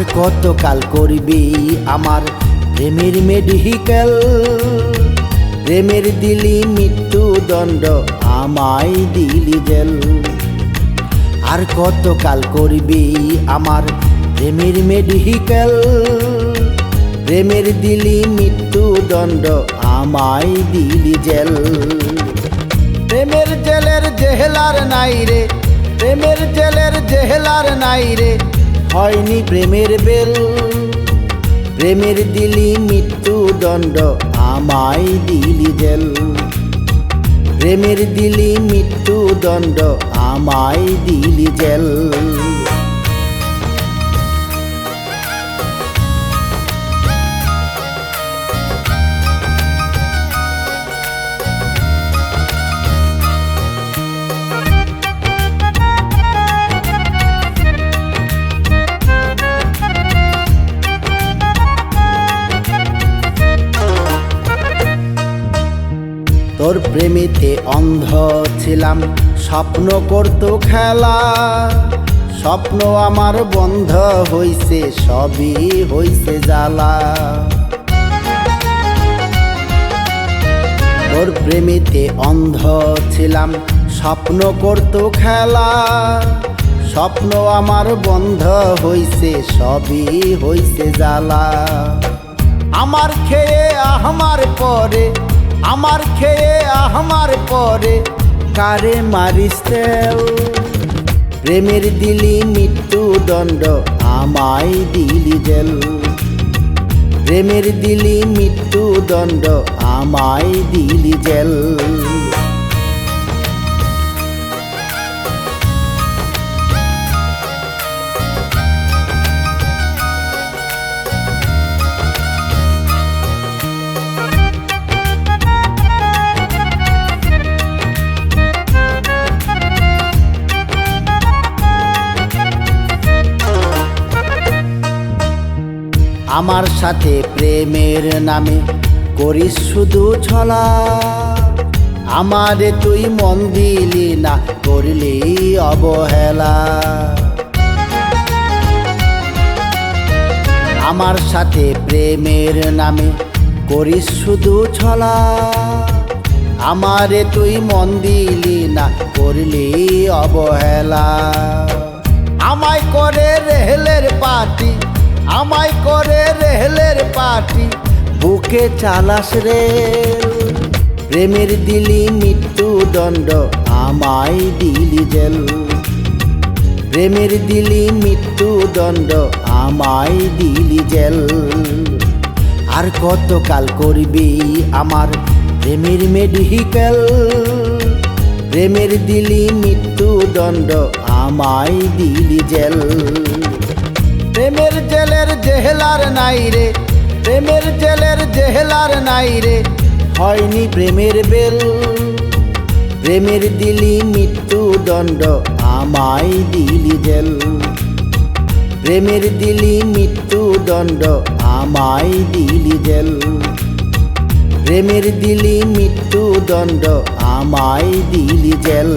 কতকাল করবি আমার প্রেমের মেডিকেল প্রেমের দিলি মৃত্যু দণ্ড আমায় দিলি জেল। আর কতকাল করবি আমার প্রেমের মেডিকেল প্রেমের দিলি মৃত্যু দণ্ড আমায় দিলি জেল। প্রেমের জেলের জেহেলার নাই রে, প্রেমের জেলের জেহেলার নাই রে। হয়নি প্রেমের বেল। প্রেমের দিলি মৃত্যু দণ্ড, আমায় দিলি জেল। প্রেমের দিলি মৃত্যু দণ্ড, আমায় দিলি জেল। তোর প্রেমিতে অন্ধ ছিলাম। স্বপ্ন করতো খেলা, স্বপ্ন আমার বন্ধ হইছে, সবই হইছে জ্বালা। তোর প্রেমিতে অন্ধ ছিলাম, স্বপ্ন করতো খেলা, স্বপ্ন আমার বন্ধ হইছে, সবই হইছে জ্বালা। আমার খেয়ে আমার পরে আমার খেয়ে আমার পরে কারে মারিস প্রেমের দিলি মৃত্যু দণ্ড, আমায় দিলি জেল। প্রেমের দিলি মৃত্যু দণ্ড, আমায় দিলি জেল। আমার সাথে প্রেমের নামে করিস শুধু ছলা। আমারে তুই মন দিলি না, করলি অবহেলা। আমার সাথে প্রেমের নামে করিস শুধু ছলা। আমারে তুই মন দিলি না, করলি অবহেলা। আমায় করে রেহলের পাটি, আমায় করে বুকে চালাস রে। প্রেমের দিলি মৃত্যু দণ্ড, আমায় দিলি জেল। প্রেমের দিলি মৃত্যু দণ্ড, আমায় দিলি জেল। আর কতকাল করবি আমার প্রেমের মেডিকেল? প্রেমের দিলি মৃত্যু দণ্ড, আমায় দিলি জেল। প্রেমের জেলের জেহেলার নাই রে প্রেমের জেলের জেহেলার নাই রে। হয়নি প্রেমের বেল। প্রেমের দিলি মৃত্যু দণ্ড, আমায় দিলি জেল। প্রেমের দিলি মৃত্যু দণ্ড, আমায় দিলি জেল। প্রেমের দিলি মৃত্যু দণ্ড, আমায় দিলি জেল।